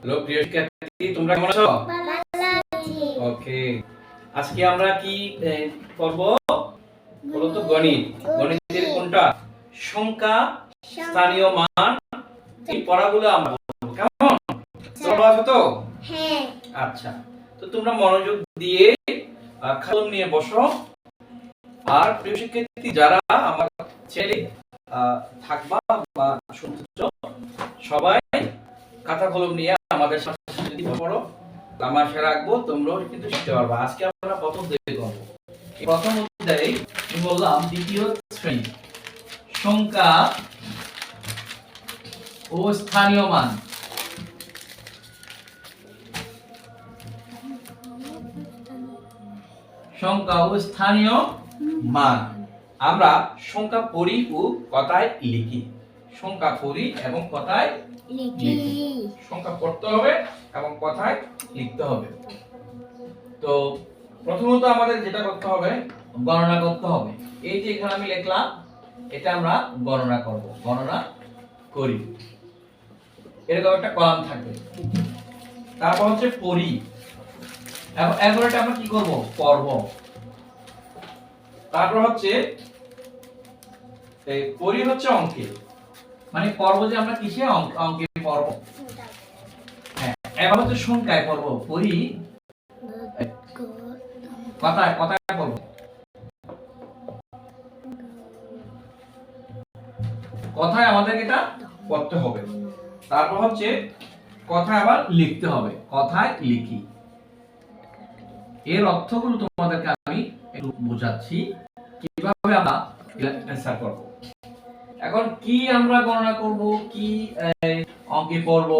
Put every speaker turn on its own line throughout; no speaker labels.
Hello প্রিয় শিক্ষার্থী তোমরা কেমন আছো ওকে আজকে আমরা কি করব বলো তো গণিত গণিতের কোনটা সংখ্যা স্থানীয় মান এই পড়াগুলো আমরা কেমন আছো তো হ্যাঁ। আচ্ছা তো তোমরা মনোযোগ দিয়ে খাদম নিয়ে বসো আর প্রিয় শিক্ষার্থী যারা আমার ছেলে থাকবা বা সবাই খাতা কলম নিয়ে আমাদের সাথে রাখবো তোমরাও কিন্তু শিখতে আজকে আমরা প্রথম প্রথম অধ্যায়ে বললাম দ্বিতীয় শ্রেণী সংখ্যা ও স্থানীয় মান সংখ্যা ও স্থানীয় মান আমরা সংখ্যা পড়ি ও কথায় লিখি সংখ্যা পড়ি এবং কথায় সংখ্যা পড়তে হবে এবং কথায় লিখতে হবে তো প্রথমত আমাদের যেটা করতে হবে গণনা করতে হবে এই যে এখানে আমি লিখলাম এটা আমরা গণনা করব গণনা করি এরকম একটা কলাম থাকবে তারপর হচ্ছে পড়ি এখন এটা আমরা কি করব পর্ব তারপর হচ্ছে পড়ি হচ্ছে অঙ্কের মানে পর্ব যে আমরা কিসে অঙ্কে পর্ব হ্যাঁ এবার হচ্ছে সংখ্যায় পর্ব পড়ি কথায় কথায় পর্ব কথায় আমাদের এটা করতে হবে তারপর হচ্ছে কথা আবার লিখতে হবে কথায় লিখি এর অর্থগুলো তোমাদেরকে আমি বোঝাচ্ছি কিভাবে আমরা অ্যান্সার করবো এখন কি আমরা গণনা করব কি অঙ্কে পড়ব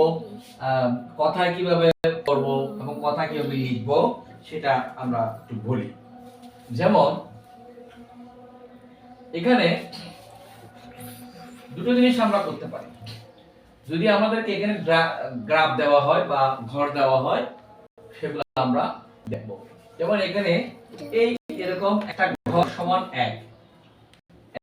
কথা কিভাবে পড়ব এবং কথা কিভাবে লিখব সেটা আমরা একটু বলি যেমন এখানে দুটো জিনিস আমরা করতে পারি যদি আমাদেরকে এখানে গ্রাফ দেওয়া হয় বা ঘর দেওয়া হয় সেগুলো আমরা দেখব যেমন এখানে এই এরকম একটা ঘর সমান এক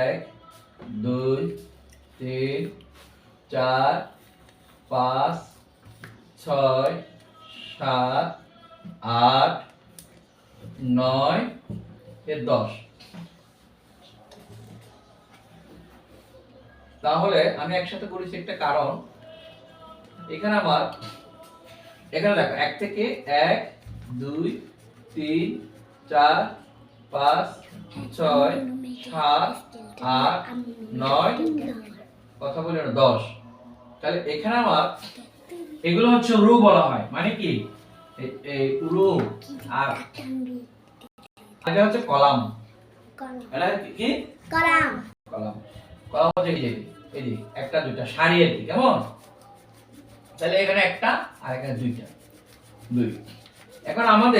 এক দুই তিন চার পাঁচ ছয় সাত আট নয় এ দশ তাহলে আমি একসাথে করেছি একটা কারণ এখানে আমার এখানে দেখো এক থেকে এক দুই তিন চার পাঁচ ছয় কথা বলি দশ তাহলে এখানে আমার এগুলো হচ্ছে রু বলা হয় মানে কি রু আর আগে হচ্ছে কলাম কি কলাম কলাম কলাম হচ্ছে কি এই যে একটা দুইটা সারি আর কি কেমন তাহলে এখানে একটা আর এখানে দুইটা দুই এখন আমাদের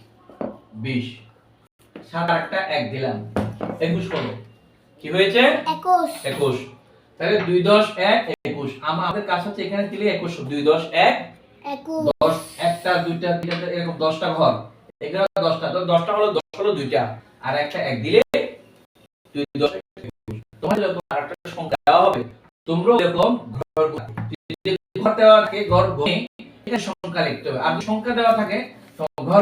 বিশ সাত আটটা এক দিলাম একুশ হলো কি হয়েছে
একুশ একুশ
তাহলে দুই দশ এক একুশ আমাদের কাছে হচ্ছে এখানে দিলে একুশ দুই দশ এক দশ একটা দুইটা তিনটা এরকম দশটা ঘর এগুলো দশটা দশটা হলো দশ হলো দুইটা আর একটা এক দিলে দুই দশ সংখ্যা দেওয়া হবে তোমরা ঘর ঘর সংখ্যা হবে আর সংখ্যা দেওয়া থাকে ঘর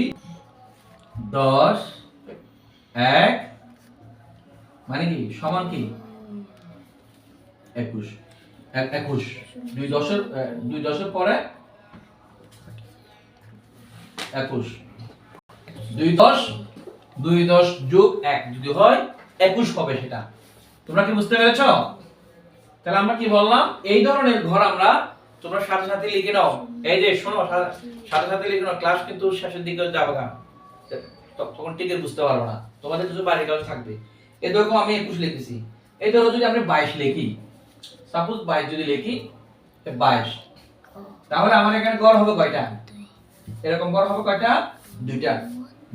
দশ এক মানে কি সমান কি একুশ একুশ দুই দশের দুই দশের পরে একুশ দুই দশ দুই দশ যোগ এক যদি হয় একুশ হবে সেটা তোমরা কি বুঝতে পেরেছ তাহলে আমরা কি বললাম এই ধরনের ঘর আমরা তোমরা সাথে সাথে লিখে নাও এই যে শোনো সাথে সাথে লিখে নাও ক্লাস কিন্তু শেষের দিকে যাবে না তখন টিকে বুঝতে পারবো না তোমাদের কিছু বাড়ির কাজ থাকবে এরকম আমি একুশ লিখেছি এই ধরো যদি আমি বাইশ লিখি সাপোজ বাইশ যদি লিখি বাইশ তাহলে আমার এখানে গড় হবে কয়টা এরকম গড় হবে কয়টা দুইটা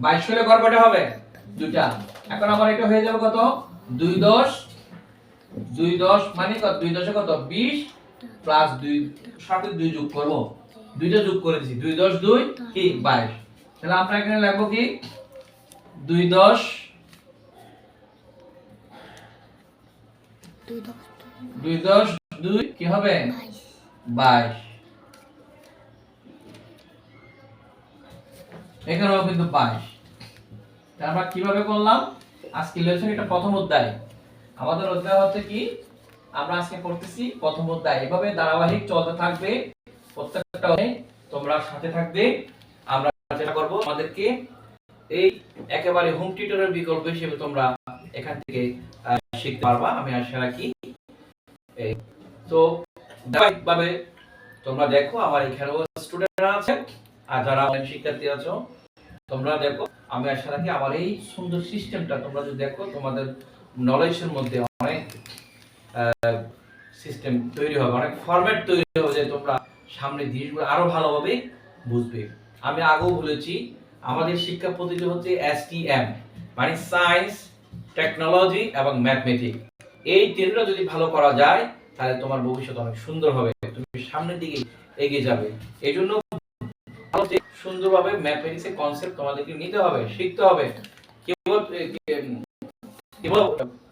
বাইশ হলে গড় কয়টা হবে দুইটা এখন আমার এটা হয়ে যাবে কত দুই দশ দুই দশ মানে কত দুই দশে কত বিশ প্লাস দুই সাথে দুই যোগ করবো দুইটা যোগ করেছি দুই দশ দুই কি বাইশ তাহলে আপনার এখানে লাগবো কি দুই দশ দুই দশ দুই কি হবে বাইশ এখানেও কিন্তু বাইশ আমরা কিভাবে করলাম আজকে লেসন এটা প্রথম অধ্যায় আমাদের অধ্যায় হচ্ছে কি আমরা আজকে পড়তেছি প্রথম অধ্যায় এভাবে ধারাবাহিক চলতে থাকবে প্রত্যেকটা তোমরা সাথে থাকবে আমরা যেটা করবো আমাদেরকে এই একেবারে হোম টিউটরের বিকল্প হিসেবে তোমরা এখান থেকে শিখতে পারবা আমি আশা রাখি এই তো ভাবে তোমরা দেখো আমার এখানেও স্টুডেন্টরা আছে আর যারা অনলাইন শিক্ষার্থী আছো তোমরা দেখো আমি আশা রাখি আমার এই সুন্দর সিস্টেমটা তোমরা যদি দেখো তোমাদের নলেজের মধ্যে অনেক সিস্টেম তৈরি হবে অনেক ফরম্যাট তৈরি হবে যে তোমরা সামনে জিনিসগুলো আরো ভালোভাবে বুঝবে আমি আগেও বলেছি আমাদের শিক্ষা পদ্ধতি হচ্ছে এসটিএম মানে সায়েন্স টেকনোলজি এবং ম্যাথমেটিক্স এই তিনটা যদি ভালো করা যায় তাহলে তোমার ভবিষ্যৎ অনেক সুন্দর হবে তুমি সামনের দিকে এগিয়ে যাবে এই জন্য সুন্দরভাবে ম্যাথমেটিক্সের কনসেপ্ট তোমাদেরকে নিতে হবে শিখতে হবে কেবল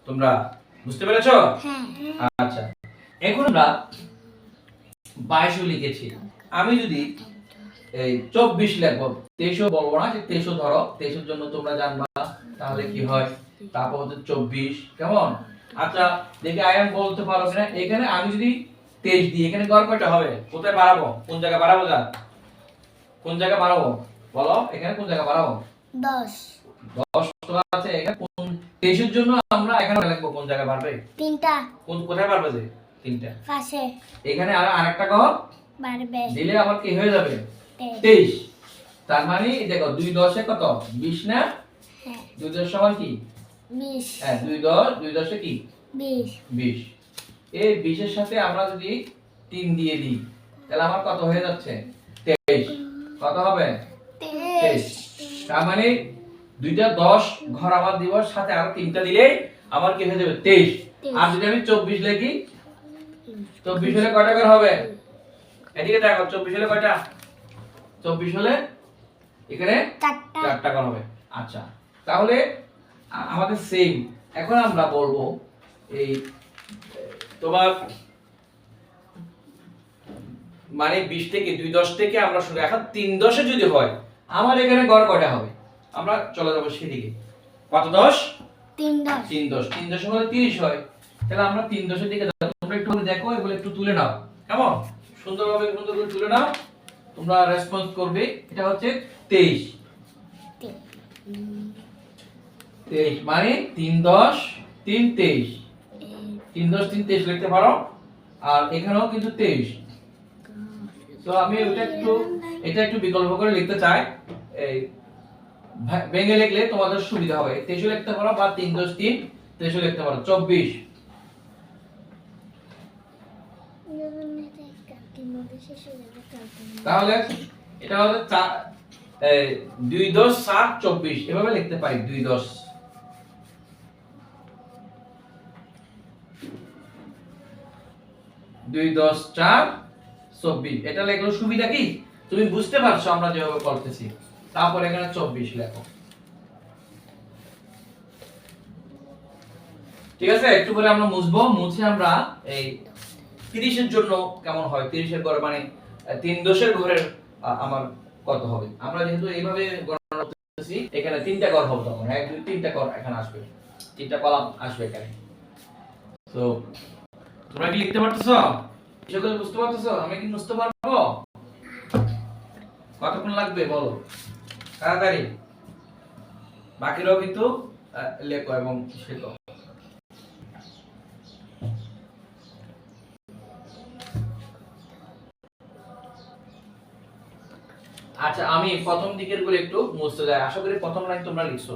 তোমরা বুঝতে পেরেছ
হ্যাঁ। আচ্ছা
এখন আমরা বাইশও লিখেছি আমি যদি এই চব্বিশ লিখবো তেইশও বলবো না তেইশও ধরো তেইশের জন্য তোমরা জানবা তাহলে কি হয় তারপর হচ্ছে চব্বিশ কেমন আচ্ছা দেখি আয়াম বলতে পারো কিনা এখানে আমি যদি তেইশ দিই এখানে গড় কয়টা হবে কোথায় বাড়াবো কোন জায়গায় বাড়াবো যা কোন জায়গায় বাড়াবো বলো এখানে কোন জায়গায় বাড়াবো দশ দশ তো আছে এখানে কোন তেইশের জন্য আমরা এখানে লিখবো কোন জায়গায় বাড়বে তিনটা
কোন কোথায় বাড়বে
যে তিনটা পাশে এখানে আর আরেকটা ঘর
বাড়বে দিলে
আবার কি হয়ে যাবে তেইশ তার মানে দেখো দুই দশে কত বিশ না হ্যাঁ। দুই দশ সমান কি হ্যাঁ দুই দশ দুই কি এই সাথে আমরা যদি দিয়ে দিই তাহলে আমার কত হয়ে যাচ্ছে কত হবে তার মানে দুইটা দশ ঘর আমার দিবস সাথে আরো তিনটা দিলে আমার কি হয়ে যাবে তেইশ আর যদি আমি চব্বিশ লিখি চব্বিশ হলে কয়টা করে হবে এদিকে দেখো চব্বিশ হলে কয়টা চব্বিশ হলে এখানে চারটা করা হবে আচ্ছা তাহলে আমাদের সেম এখন আমরা বলবো এই তোমার মানে বিশ থেকে দুই দশ থেকে আমরা শুরু এখন তিন দশে যদি হয় আমার এখানে গড় কটা হবে আমরা চলে যাবো সেদিকে কত দশ
তিন দশ তিন
দশ তিন দশ হলে তিরিশ হয় তাহলে আমরা তিন দশের দিকে তোমরা একটু দেখো এগুলো একটু তুলে নাও কেমন সুন্দরভাবে সুন্দর করে তুলে নাও তোমরা রেসপন্স করবে এটা হচ্ছে 23 23 মানে 3 10 3 23 3 10 3 23 লিখতে পারো আর এখানেও কিন্তু 23 তো আমি ওইটা একটু এটা একটু বিকল্প করে লিখতে চাই এই ভেঙে লিখলে তোমাদের সুবিধা হবে 23 লিখতে পারো বা 3 10 3 23 লিখতে পারো 24 শেষ তাহলে এটা হলো দুই দশ সাত চব্বিশ এভাবে লিখতে পারি দুই দশ দুই দশ চার চব্বিশ এটা লেখার সুবিধা কি তুমি বুঝতে পারছো আমরা যেভাবে করতেছি তারপরে এখানে চব্বিশ লেখো ঠিক আছে একটু পরে আমরা মুছবো মুছে আমরা এই তিরিশের জন্য কেমন হয় তিরিশের পরে মানে তিন দোষের ঘরের আমার কত হবে আমরা যেহেতু এইভাবে গণনা করতেছি এখানে তিনটা ঘর হবে তখন এক দুই তিনটা ঘর এখানে আসবে তিনটা কলাম আসবে এখানে তো তোমরা কি লিখতে পারতেছো সকল বুঝতে পারতেছো আমি কি বুঝতে পারবো কতক্ষণ লাগবে বলো তাড়াতাড়ি বাকিরাও কিন্তু লেখো এবং শেখো আচ্ছা আমি প্রথম দিকের গুলো একটু মুছতে যাই আশা করি প্রথম লাইন তোমরা লিখছো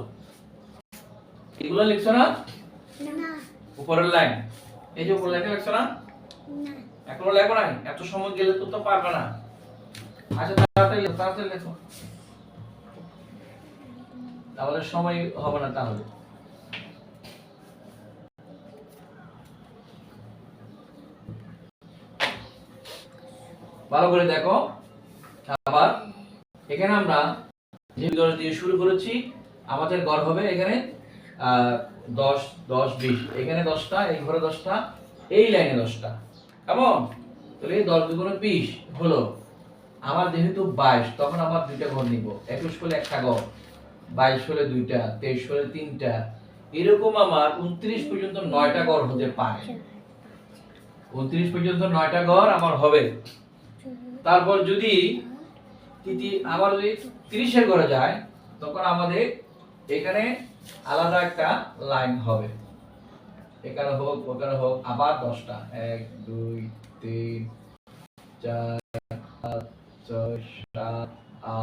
এগুলো লিখছো না উপরের লাইন এই যে উপরের লাইনটা লিখছো না এখনো লেখো নাই এত সময় গেলে তো তো পারবে না আচ্ছা তাড়াতাড়ি লেখো তাড়াতাড়ি লেখো তাহলে সময় হবে না তাহলে ভালো করে দেখো আবার এখানে আমরা দশ দিয়ে শুরু করেছি আমাদের গড় হবে এখানে দশ দশ বিশ এখানে দশটা এই ঘরে দশটা এই লাইনে দশটা কেমন তাহলে এই দশ দুগুণে বিশ হলো আমার যেহেতু বাইশ তখন আমার দুইটা ঘর নিব একুশ হলে একটা ঘর বাইশ হলে দুইটা তেইশ হলে তিনটা এরকম আমার উনত্রিশ পর্যন্ত নয়টা ঘর হতে পারে উনত্রিশ পর্যন্ত নয়টা ঘর আমার হবে তারপর যদি আবার যদি তিরিশের ঘরে যায় তখন আমাদের এখানে আলাদা একটা লাইন হবে এখানে হোক ওখানে হোক আবার দশটা এক দুই তিন চার সাত ছয় সাত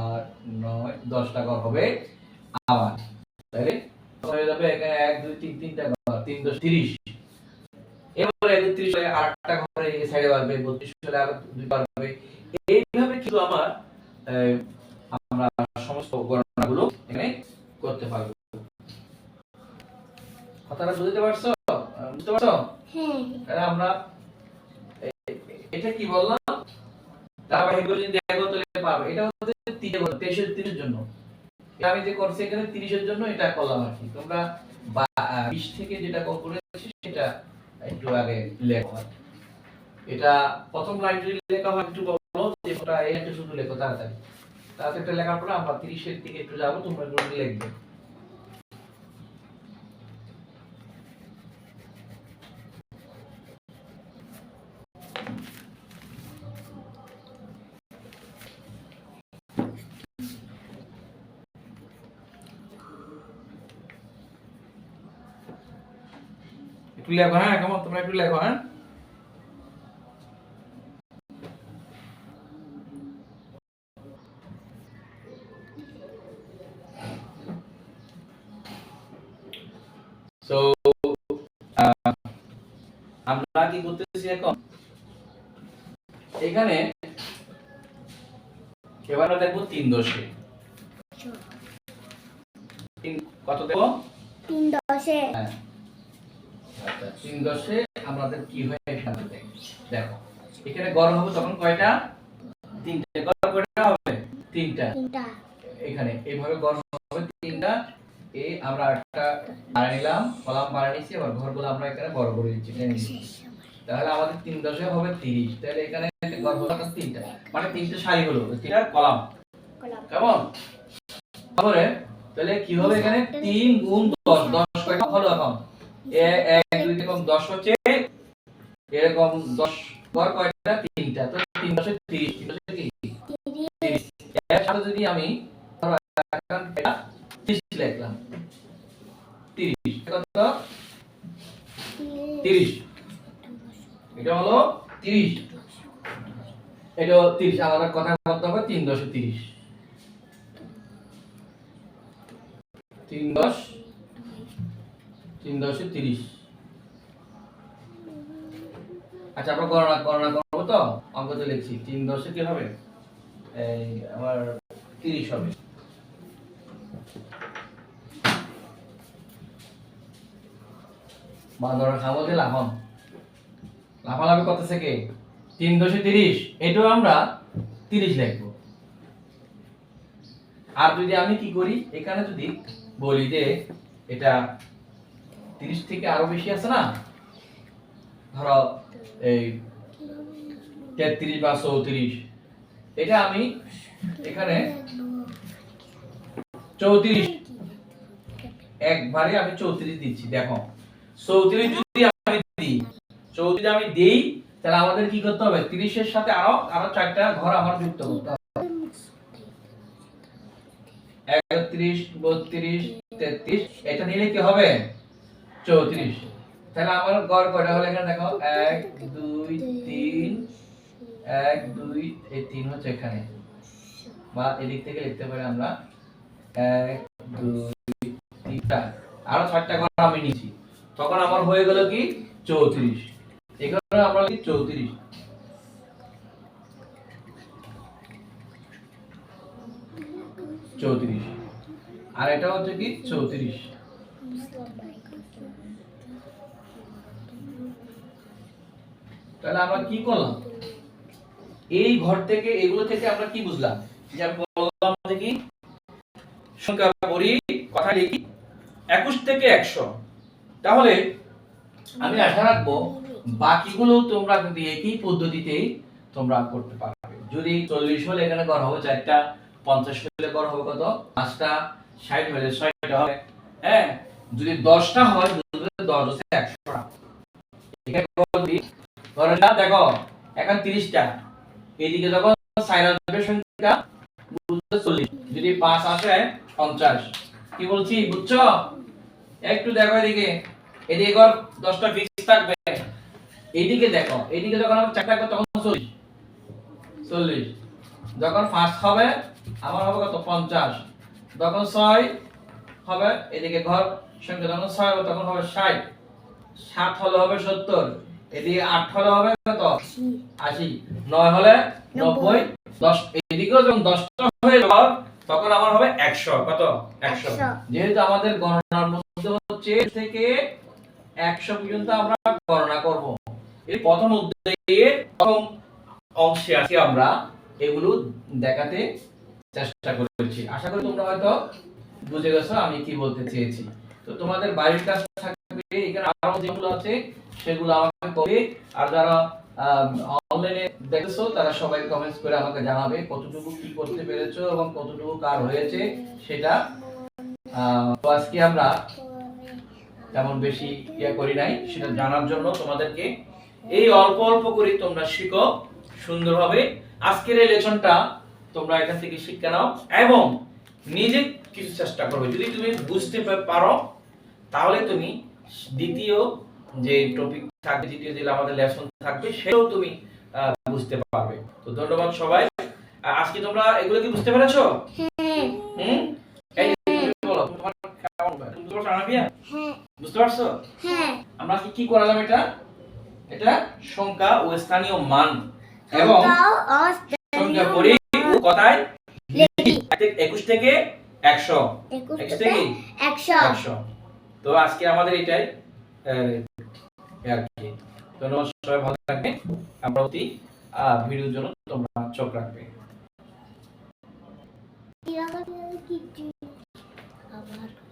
আট নয় দশটা ঘর হবে আবার তাহলে হয়ে যাবে এখানে এক দুই তিন তিনটা ঘর তিন দশ তিরিশ এবারে তিরিশ হলে আটটা ঘরে সাইডে বাড়বে বত্রিশ হলে আরো দুই বাড়বে এইভাবে কিন্তু আমার আমরা সমস্ত গণনাগুলো এখানে করতে পারবো কথাটা বুঝতে পারছো বুঝতে পারছো হ্যাঁ। তাহলে আমরা এটা কি বললাম হচ্ছে জন্য আমি যে করছি এখানে তিরিশের জন্য এটা করলাম আর কি তোমরা বিশ থেকে যেটা করেছি সেটা একটু আগে লেখো এটা প্রথম লাইনটি লেখা হয় একটু ওটা এটা শুধু লেখো তাড়াতাড়ি তাতে একটা লেখার পরে আমরা তিরিশের দিকে একটু যাবো তোমরা একটু লিখবে একটু লেখো হ্যাঁ কেমন তোমরা একটু লেখো হ্যাঁ কি করতেছি এখন এখানে এবার দেখবো তিন দশে কত দেখো
তিন দশে হ্যাঁ।
আচ্ছা, তিন দশে আমাদের কি হয় এখানে দেখো এখানে হবে তখন কয়টা তিনটা কয়টা হবে তিনটা এখানে এইভাবে গরম হবে তিনটা আমরা একটা বাড়া নিলাম কলাম বাড়া নিচ্ছি আবার ঘরগুলো আমরা এখানে বড় করে দিচ্ছি তাহলে আমাদের তিন দশে হবে তিরিশ তাহলে এখানে তিনটা মানে তিনটা সারি হলো তিনটা কলাম কেমন তাহলে তাহলে কি হবে এখানে তিন গুণ দশ দশ কয়টা হলো এখন এক দুই এরকম দশ হচ্ছে এরকম দশ ঘর কয়টা তিনটা তো তিন দশে তিরিশ তিন দশে কি এর সাথে যদি আমি তিরিশ লিখলাম তিরিশ তিরিশ এটা হলো তিরিশ এটা তিরিশ আলাদা কথা বলতে হবে তিন দশে তিরিশ তিন দশ তিন দশে তিরিশ আচ্ছা আমরা গণনা গণনা করবো তো অঙ্ক তো লিখছি তিন দশে কি হবে এই আমার তিরিশ হবে বান্দর খাবো দিলাম লাফালাফি করতেছে কে তিন দশে তিরিশ এটাও আমরা তিরিশ লিখব আর যদি আমি কি করি এখানে যদি বলি যে এটা তিরিশ থেকে আরো বেশি আছে না ধরো এই তেত্রিশ বা চৌত্রিশ এটা আমি এখানে চৌত্রিশ একবারে আমি চৌত্রিশ দিচ্ছি দেখো চৌত্রিশ যদি চৌদ্দ আমি দেই তাহলে আমাদের কি করতে হবে তিরিশের সাথে আরো আরো চারটা ঘর আমার যুক্ত হবে একত্রিশ বত্রিশ তেত্রিশ এটা নিলে কি হবে চৌত্রিশ তাহলে আমার গড় কয়টা হলো এখানে দেখো এক দুই তিন এক দুই এই তিন হচ্ছে এখানে বা এদিক থেকে লিখতে পারি আমরা এক দুই তিনটা আরো চারটা ঘর আমি নিচ্ছি তখন আমার হয়ে গেল কি চৌত্রিশ এখানে আমরা লিখি চৌত্রিশ চৌত্রিশ আর এটা হচ্ছে কি চৌত্রিশ তাহলে আমরা কি করলাম এই ঘর থেকে এগুলো থেকে আমরা কি বুঝলাম যে আমি বললাম যে কি সংখ্যা করি কথা লিখি একুশ থেকে একশো তাহলে আমি আশা রাখবো বাকিগুলো তোমরা কিন্তু একই পদ্ধতিতেই তোমরা করতে পারবে যদি চল্লিশ হলে এখানে করা হবে চারটা পঞ্চাশ হলে গড় হবে কত পাঁচটা ষাট হলে ছয়টা হবে হ্যাঁ যদি দশটা হয় দশ দেখো এখন তিরিশটা এইদিকে সাইনাসের সংখ্যা চল্লিশ যদি পাঁচ আসে পঞ্চাশ কি বলছি বুঝছো একটু দেখো এদিকে এদিকে দশটা ফিক্স থাকবে এইদিকে দেখো এইদিকে যখন আমি চারটা করবো তখন চল্লিশ চল্লিশ যখন ফার্স্ট হবে আমার হবে কত পঞ্চাশ যখন ছয় হবে এদিকে ঘর সংখ্যা যখন ছয় হবে তখন হবে ষাট সাত হলে হবে সত্তর এদিকে আট হলে হবে কত আশি নয় হলে নব্বই দশ এদিকেও যখন দশটা হয়ে যাবে তখন আমার হবে একশো কত একশো যেহেতু আমাদের গণনার মধ্যে হচ্ছে থেকে একশো পর্যন্ত আমরা গণনা করবো এই প্রথম অধ্যায়ের প্রথম অংশে আছি আমরা এগুলো দেখাতে চেষ্টা করেছি আশা করি তোমরা হয়তো বুঝে গেছো আমি কি বলতে চেয়েছি তো তোমাদের বাড়ির কাজ থাকবে এখানে আরো যেগুলো আছে সেগুলো আমাকে করবে আর যারা অনলাইনে দেখেছো তারা সবাই কমেন্টস করে আমাকে জানাবে কতটুকু কি করতে পেরেছো এবং কতটুকু কার হয়েছে সেটা আজকে আমরা তেমন বেশি ইয়ে করি নাই সেটা জানার জন্য তোমাদেরকে এই অল্প অল্প করে তোমরা শিখো সুন্দরভাবে আজকের এই লেসনটা তোমরা এখান থেকে শিক্ষা নাও এবং নিজে কিছু চেষ্টা করবে যদি তুমি বুঝতে পারো তাহলে তুমি দ্বিতীয় যে টপিক থাকবে দ্বিতীয় যে আমাদের লেসন থাকবে সেটাও তুমি বুঝতে পারবে তো ধন্যবাদ সবাই আজকে তোমরা এগুলো কি বুঝতে পেরেছো
হ্যাঁ। হুম
এই বলো তোমার হ্যাঁ। বুঝতে পারছো হ্যাঁ। আমরা কি
কি করালাম এটা
এটা সংখ্যা ও স্থানীয় মান এবং সংখ্যা পড়ি কথায় একুশ থেকে একশো একুশ থেকে একশো তো আজকে আমাদের এটাই ধন্যবাদ সবাই ভালো থাকবে আমরা অতি ভিডিওর জন্য তোমরা চোখ রাখবে আবার